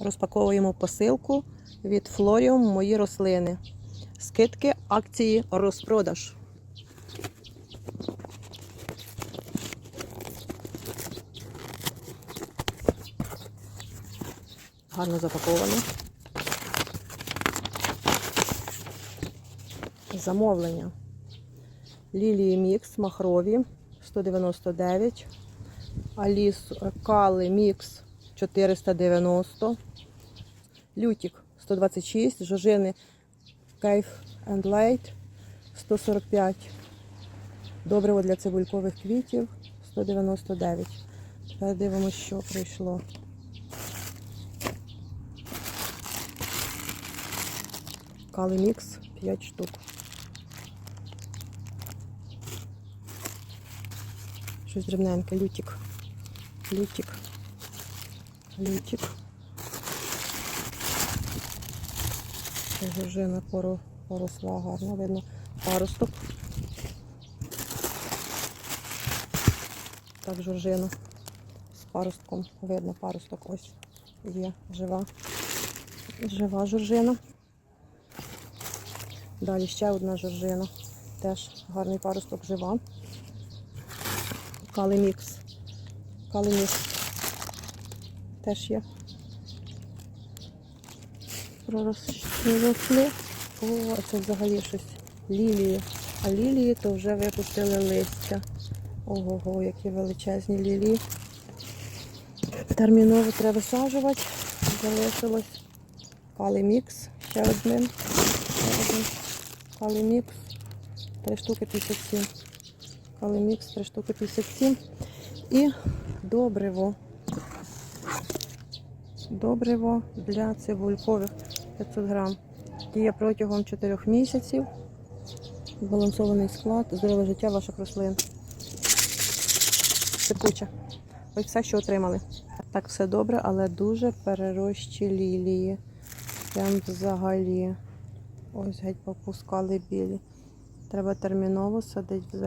Розпаковуємо посилку від Флоріум Мої рослини. Скидки, акції, розпродаж. Гарно запаковано. Замовлення. Лілії Мікс махрові 199. Аліс Кали Мікс 490. Лютік 126. Жожини Кейф and Light 145. Добриво для цибулькових квітів 199. Тепер дивимося, що прийшло. Кали Мікс 5 штук. Щось дрібненьке, лютик. Лютик. Лютик. Жужина поросла гарно, видно паросток. Так, жоржина з паростком. Видно паросток ось є жива. Жива жоржина. Далі ще одна жоржина. Теж гарний паросток жива. Калимікс. Калимікс. Теж є. Проросли. О, це взагалі щось. Лілії. А лілії то вже випустили листя. Ого-го, які величезні лілії. Терміново треба висаджувати. Залишилось калимікс. Ще один. Калимікс. Три штуки 57. Калимікс, три штуки 57. І добриво. Добриво для цибулькових 500 грам. Діє протягом 4 місяців. Збалансований склад, здорове життя ваших рослин. Сипуче. Ось все, що отримали. Так, все добре, але дуже перерощі лілії. Прям взагалі. Ось геть попускали білі. Треба терміново садити в землю.